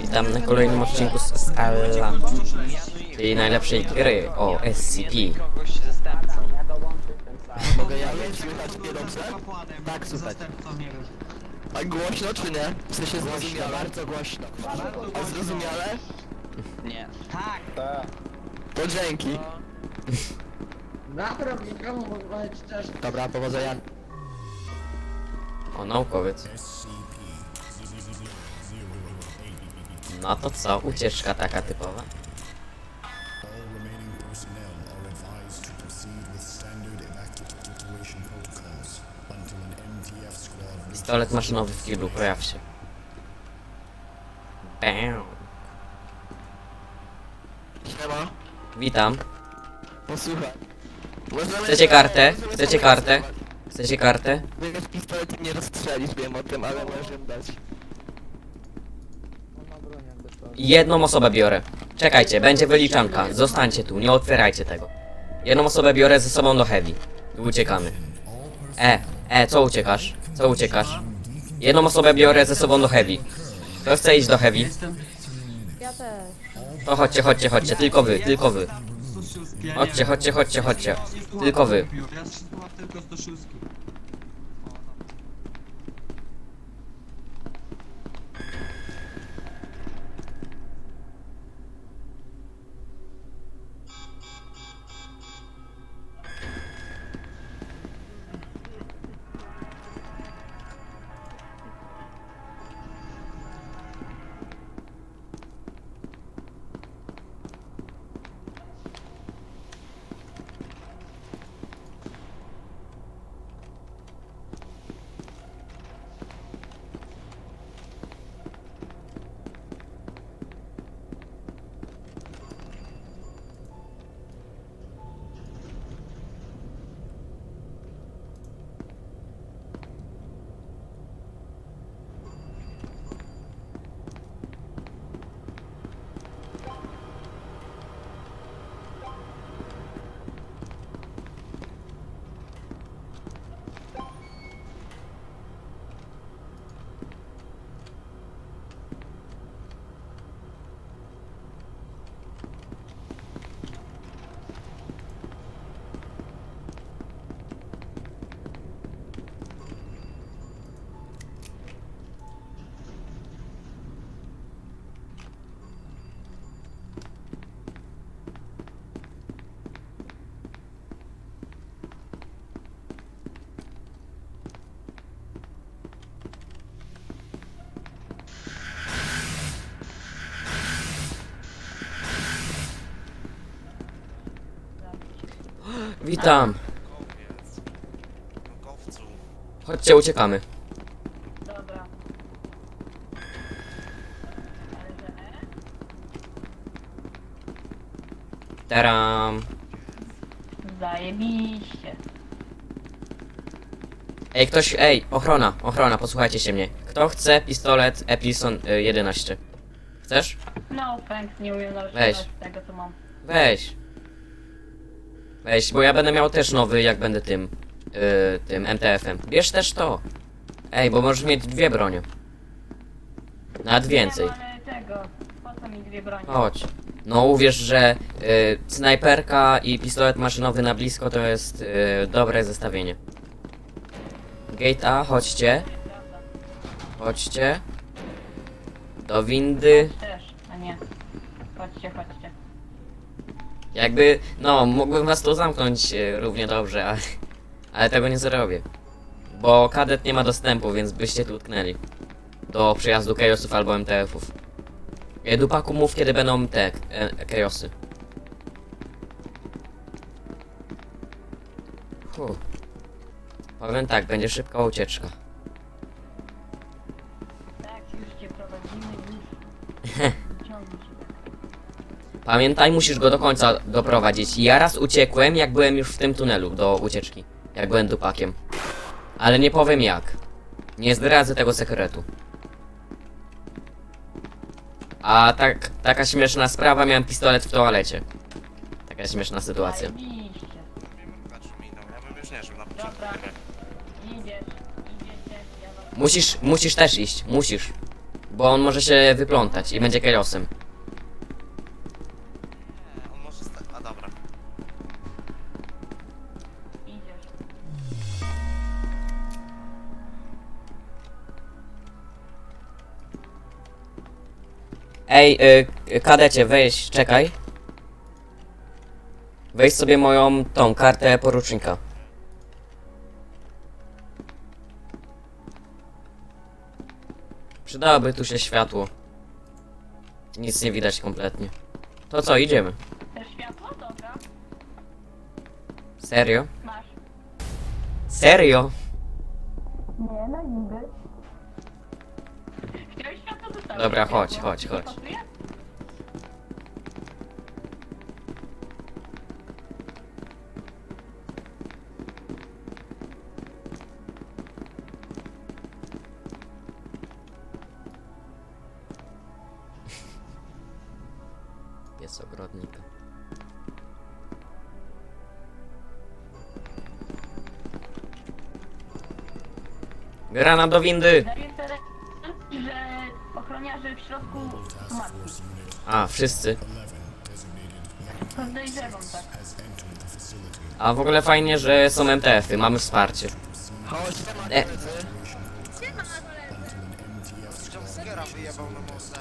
Witam na kolejnym odcinku z SLA, czyli najlepszej gry o SCP. Mogę ja mieć? Słychać mnie dobrze? Kapłanem, Tak, wiem. A głośno czy nie? W sensie zrozumiale? Bardzo głośno. A zrozumiale? Nie. Tak. To dzięki. Napraw nikomu mogę też Dobra, powodzenia. O, naukowiec. No to co, ucieczka taka typowa. Pistolet maszynowy w kiblu, pojaw się. Bam. Siema. Witam. Posłuchaj. Możemy- Chcecie kartę? możemy Chcecie sobie kartę? Chcecie kartę? Biegasz pistolet i nie rozstrzelisz, wiem o tym, ale możemy dać. Jedną osobę biorę. Czekajcie, będzie wyliczanka. Zostańcie tu, nie otwierajcie tego. Jedną osobę biorę ze sobą do heavy. I uciekamy. E, e, co uciekasz? Co uciekasz? Jedną osobę biorę ze sobą do heavy. Kto chce iść do heavy? Ja też. To chodźcie, chodźcie, chodźcie, tylko wy, tylko wy. 106. Ja nie Chodźcie, chodźcie, chodźcie, chodźcie. Tylko wy. Ja tylko 106. Witam. Naukowcu. Chodźcie, uciekamy. Dobra. Teram. Zajebiście. Ej, ktoś, ej, ochrona, ochrona, posłuchajcie się mnie. Kto chce pistolet Epison y, 11? Chcesz? No thanks, nie umiem nawet Weź. z tego co mam. Weź. Weź, bo ja będę miał też nowy, jak będę tym, y, tym MTF-em. Bierz też to. Ej, bo możesz mieć dwie bronie. Nawet więcej. No, ale tego. Po co mi dwie broni? Chodź. No uwierz, że y, snajperka i pistolet maszynowy na blisko to jest y, dobre zestawienie. Gate A, chodźcie. Prawda. Chodźcie. Do windy. Też, a nie. Chodźcie, chodźcie. Jakby, no, mógłbym was tu zamknąć e, równie dobrze, ale, ale tego nie zrobię. Bo kadet nie ma dostępu, więc byście tu utknęli. Do przyjazdu Chaosów albo MTF-ów. E, Dupaku mów, kiedy będą te e, Chaosy. Fuh. Powiem tak, będzie szybka ucieczka. Tak, już cię prowadzimy, już. Ciągnij się. Pamiętaj, musisz go do końca doprowadzić. Ja raz uciekłem, jak byłem już w tym tunelu do ucieczki. Jak byłem dupakiem. Ale nie powiem jak. Nie zdradzę tego sekretu. A tak, taka śmieszna sprawa, miałem pistolet w toalecie. Taka śmieszna sytuacja. Musisz, musisz też iść, musisz. Bo on może się wyplątać i będzie chaosem. Ej, y, kadecie, weź, czekaj. Weź sobie moją tą kartę porucznika. Przydałoby tu się światło. Nic nie widać kompletnie. To co, idziemy? Chcesz światło? Dobra. Serio? Masz. Serio? Nie, na niby. Dobra, chodź, chodź, chodź. pasuje? Jest ogrodnik. Grana do windy! A, wszyscy. Podejrzewam tak. A w ogóle fajnie, że są MTF-y, mamy wsparcie. Chodź, E. koledzy. Jumpscare'a wyjebał na mostę.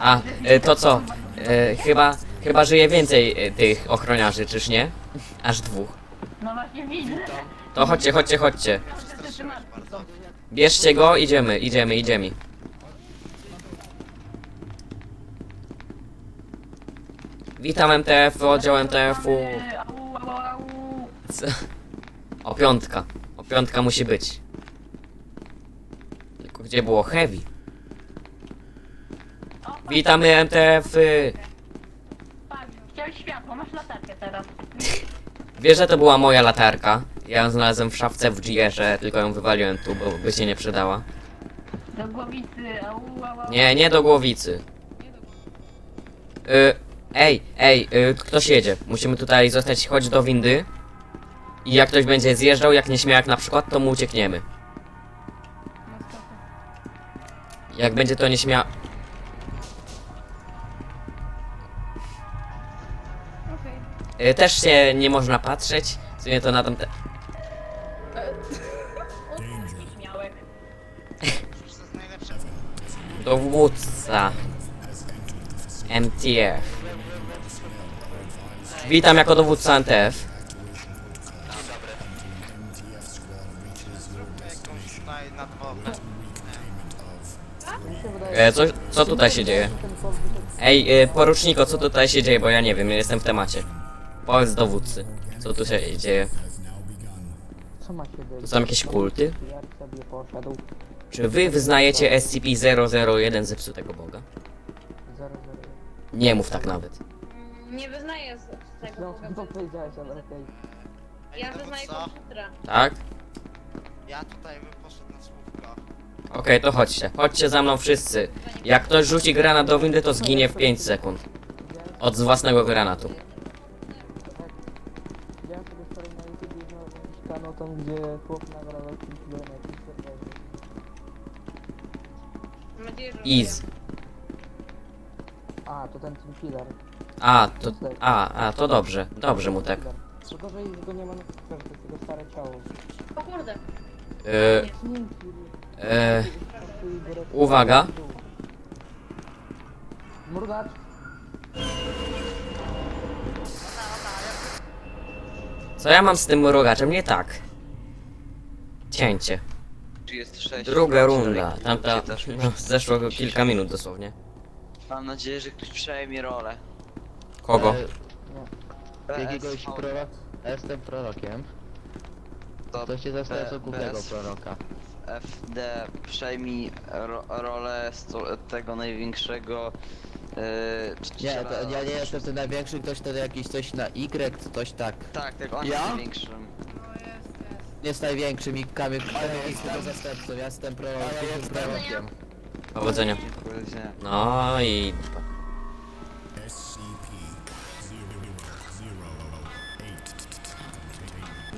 A, y, to co? Y, chyba, chyba żyje więcej y, tych ochroniarzy, czyż nie? Aż dwóch. No właśnie widzę. To chodźcie, chodźcie, chodźcie. Bierzcie go, idziemy, idziemy, idziemy. Witam MTF, oddział MTF-u. Co? O piątka. O piątka musi być. Tylko gdzie było heavy? Witamy MTF-y. Patrz, chciałeś światło, masz latarkę teraz. Wiesz, że to była moja latarka. Ja ją znalazłem w szafce w GR-ze, tylko ją wywaliłem tu, bo by się nie przydała. Do głowicy, au, au, au. Nie, nie do głowicy. Y, ej, ej, y, ktoś jedzie. Musimy tutaj zostać, chodź do windy. I jak ktoś będzie zjeżdżał, jak nieśmiałek na przykład, to mu uciekniemy. Jak będzie to nieśmia... Y, też się nie można patrzeć. W sumie to na tamte... Śmiałek. Przecież to jest najlepsze. Dowódca MTF. Witam jako dowódca. Jakąś nadwodne. E, co, co tutaj się dzieje? Ej, e, poruczniko, co tutaj się dzieje, bo ja nie wiem, ja jestem w temacie. Powiedz dowódcy, co tu się dzieje? Co ma się To być? są jakieś kulty? Jak sobie poszedł? Czy wy wyznajecie SCP-001 zepsutego boga? 001. Nie mów tak nawet. Nie wyznaję z, z tego No, Boga. co powiedziałeś, ale okej. Ja wyznaję dowódco, komputera. Tak? Ja tutaj bym poszedł na słówko. Okej, to chodźcie. Chodźcie za mną wszyscy. Jak ktoś rzuci granat do windy, to zginie w 5 sekund. Od własnego granatu. Widziałem sobie wczoraj na YouTube znalazłem jakiś kanał tam, gdzie chłop nagrał jakiś film na jakimś serwerze. Mam nadzieję, że Ease. A, to ten Team Killer. A, to... A, a, to dobrze. Dobrze mu tak. Gorzej, że go nie ma na komputerze, to jest jego stare ciało. O kurde. E, e, uwaga. Mrugacz. Co ja mam z tym rogaczem? Nie tak. Cięcie. Druga runda. Tamta no, zeszło kilka minut dosłownie. Mam nadzieję, że ktoś przejmie rolę. Kogo? Jakiegoś prorok? Ja jestem prorokiem. To To się zastanawiam co głównego bez- proroka. FD przejmij ro rolę sto tego największego yy, Nie, to, ja nie jestem ten największy, ktoś wtedy jakiś coś na Y, coś tak. Tak, tak, on Ja? jest największym. Nie jest największym i Kamil Kamil jest tylko zastępcą, ja jestem prorokiem. Ja jestem prorokiem. Powodzenia. No i...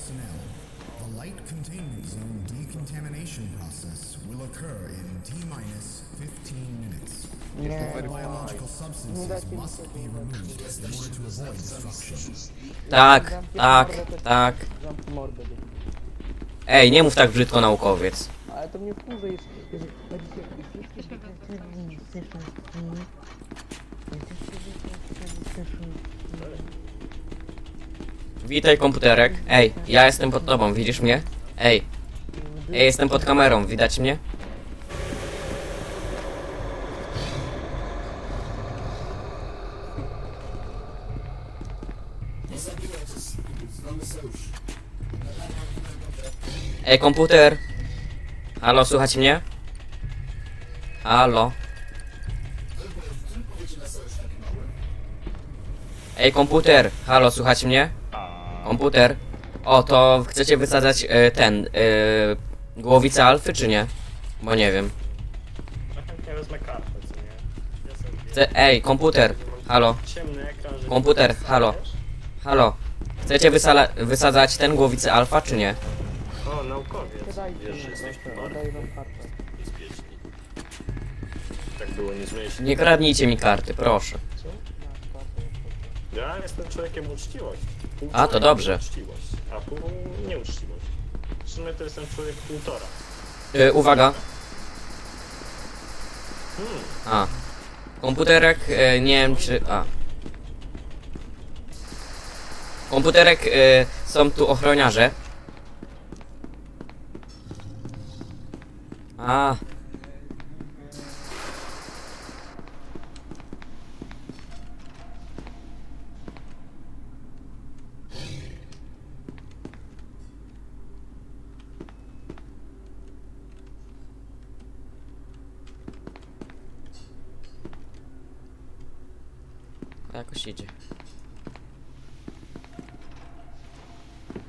personnel. The light containment zone decontamination process will occur in T minus 15 minutes. Nie, All biological substances must be removed in order to avoid destruction. Tak, tak, tak. zamknij mordę. ty. Ej, nie mów tak brzydko naukowiec. Ale to mnie wkurzy, jest, jest, będziecie wszystkie detektywni, sessionki. Witaj komputerek. Ej, ja jestem pod tobą, widzisz mnie? Ej, ja jestem pod kamerą, widać mnie? Ej, komputer! Halo, słuchać mnie? Halo? Ej, komputer! Halo, słuchać mnie? Komputer? O, to chcecie wysadzać e, ten, e, głowicę alfy, czy nie? Bo nie wiem. Chętnie wezmę kartę, co nie? Jestem Chce, ej, komputer! Halo, ciemny ekran, że Komputer, halo. wiesz? halo. Chcecie wysala, wysadzać ten głowicę alfa, czy nie? O, naukowiec. Dajcie Wiesz, że mi jesteś proszę, bardzo oddaję wam kartę. bezpieczni. Tak było nie. Nie kradnijcie mi karty, proszę. Ja jestem człowiekiem uczciwości. A, to dobrze. Uczciwość, a pół nieuczciwość. W sumie to jestem człowiek półtora. E, uwaga. Hmm, A. Komputerek, e, nie wiem czy... A. Komputerek, e, są tu ochroniarze. A. Jakoś idzie.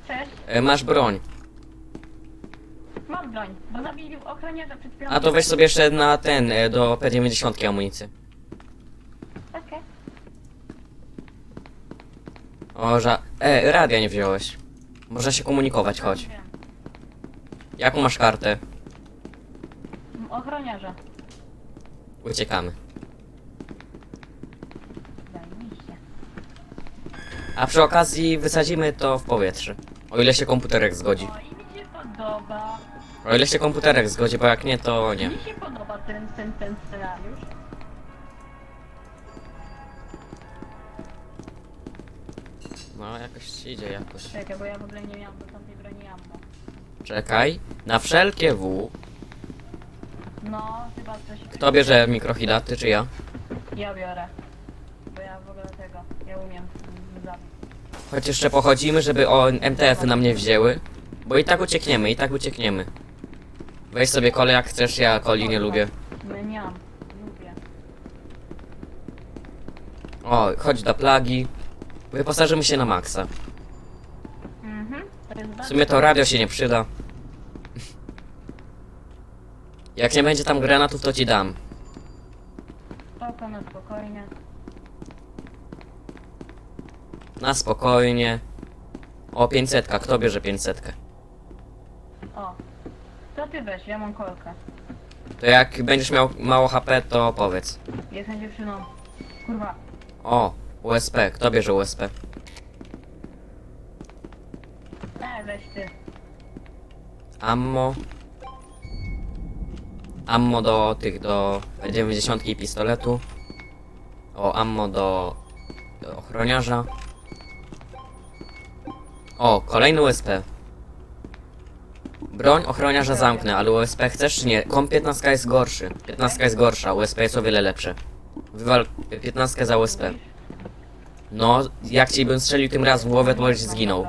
Cześć, E, masz broń. mam broń, bo zabili ochroniarza przed chwilą. A to weź sobie jeszcze na ten, e, do P90 amunicję. Okej. O, ża... E, radia nie wziąłeś. Można się komunikować, chodź. Wiem. Jaką masz kartę? Ochroniarza. Uciekamy. Zajebiście. A przy okazji wysadzimy to w powietrze. O ile się komputerek zgodzi. O, i mi się podoba. O ile się komputerek zgodzi, bo jak nie, to nie. Mi się podoba ten, ten, ten scenariusz. No, jakoś idzie, jakoś. Czekaj, bo ja w ogóle nie miałam do tamtej broni ammo. Czekaj. Na wszelkie W. No, chyba coś... Kto bierze mikrohila, ty czy ja? Ja biorę. Bo ja w ogóle tego, ja umiem zabić. Choć jeszcze pochodzimy, żeby o MTF-y nam nie wzięły. Bo i tak uciekniemy, i tak uciekniemy. Weź sobie kole jak chcesz, ja coli nie lubię. Zmieniam. Lubię. O, chodź do plagi. Wyposażymy się na maksa. Mhm. To jest W bardzo... sumie to radio się nie przyda. Jak nie będzie tam granatów, to ci dam. Spoko, na spokojnie. Na spokojnie. O, 500, kto bierze 500? O. To ty weź, ja mam kolkę. To jak będziesz miał mało HP, to powiedz. Jestem dziewczyną. Kurwa. O, USP, kto bierze USP? E, weź ty. Ammo. Ammo do tych, do 90 i pistoletu. O, ammo do, do ochroniarza. O, kolejny USP. Broń ochroniarza zamknę, ale USP chcesz czy nie? Kom 15 jest gorszy. 15 jest gorsza, USP jest o wiele lepsze. Wywal 15 za USP. No, jak ci bym strzelił tym raz w głowę, to byś zginął.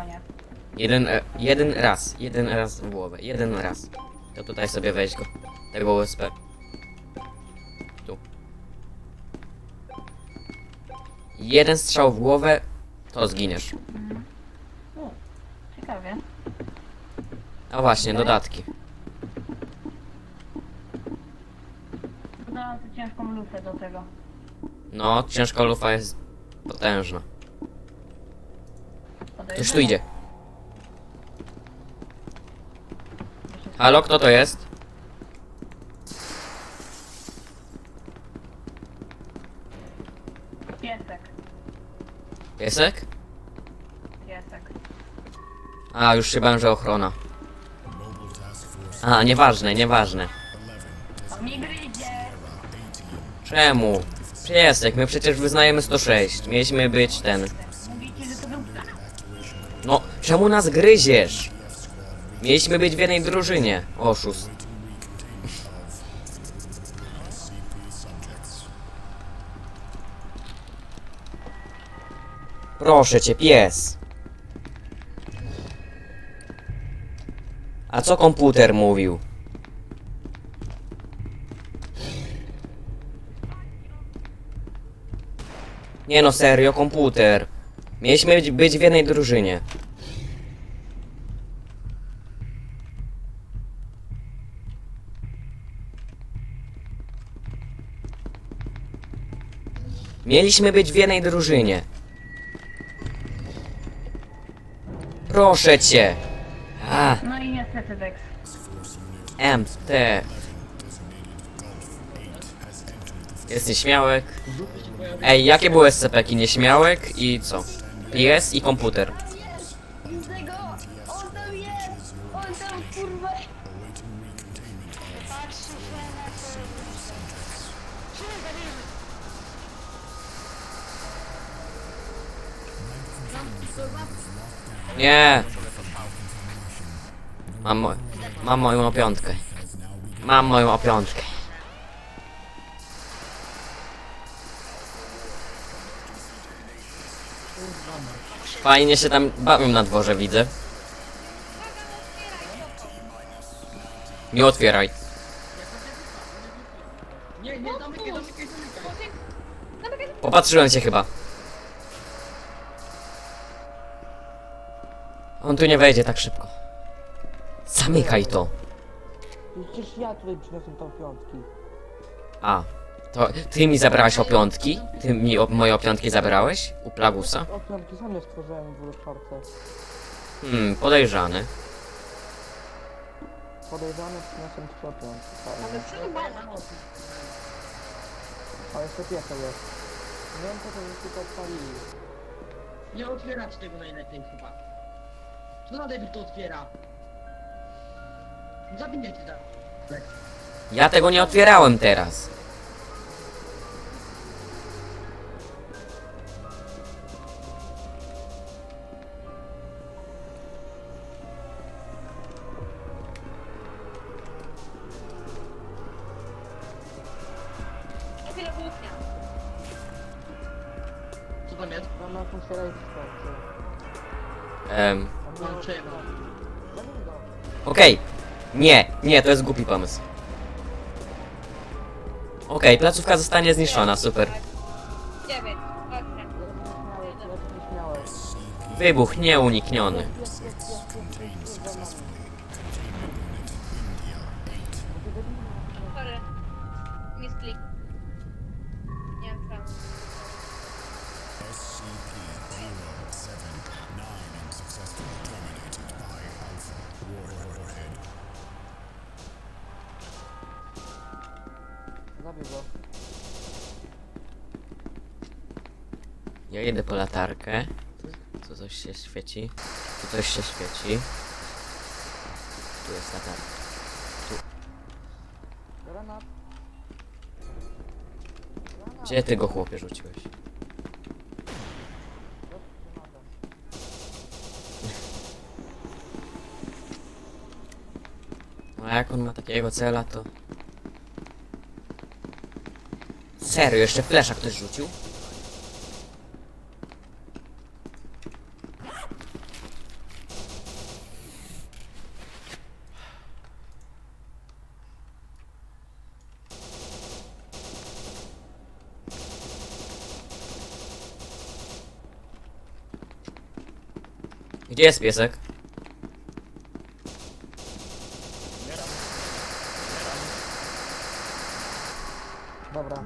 Jeden, e, jeden raz, jeden raz w głowę, jeden raz. To tutaj sobie weź go, tego USP. Tu. jeden strzał w głowę, to zginiesz. Ciekawie. A właśnie, dodatki. Dodałam tu ciężką lufę do tego. No, ciężka lufa jest potężna. Podejrzewam. Ktoś tu idzie. Halo, kto to jest? Piesek? piesek. A, już się bałem, że ochrona. A, nieważne, nieważne. Czemu? Piesek, my przecież wyznajemy 106. Mieliśmy być ten. No, czemu nas gryziesz? Mieliśmy być w jednej drużynie. Oszust. Proszę cię, pies. Co komputer mówił? Nie no, serio, komputer. Mieliśmy być, być w jednej drużynie. Mieliśmy być w jednej drużynie. Proszę cię. A, No i Dex. MT. Jest nieśmiałek. Ej, jakie były SCP-ki? Nieśmiałek i co? PS i komputer. Nie. Mam, mo- mam moją opiątkę. Mam moją opiątkę. Fajnie się tam bawią na dworze, widzę. Nie otwieraj. Popatrzyłem się chyba. On tu nie wejdzie tak szybko. Zamykaj to. Przecież ja tutaj przyniosłem tą piątki. A, to ty mi zabrałeś opiątki? Ty mi o, moje opiątki zabrałeś? U Plagusa? O piątki sam je stworzyłem w ulepszarce. Hmm, podejrzany. Podejrzany przyniosłem trzy piątki. Ale przejebane. A jeszcze piesek jest. Nie wiem co mi tylko odpalili. Nie otwierać tego najlepiej chyba. Co na debil to otwiera? Zabijcie tam. Ja tego nie otwierałem teraz. Co tam jest? Mam. Em, Włączyłem. Okej. Nie, nie, to jest głupi pomysł. Okej, placówka zostanie zniszczona, super. Dziewięć. Wybuch nieunikniony. Go. Ja jedę po latarkę. Tu coś się świeci. Tu coś się świeci. Tu jest latarka. Granat. Gdzie ty go chłopie rzuciłeś? No a jak on ma takiego cela, to... Serio, jeszcze flesza ktoś rzucił? Gdzie jest piesek?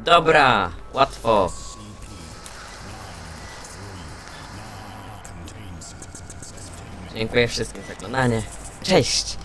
Dobra, łatwo. Dziękuję wszystkim za oglądanie. Cześć!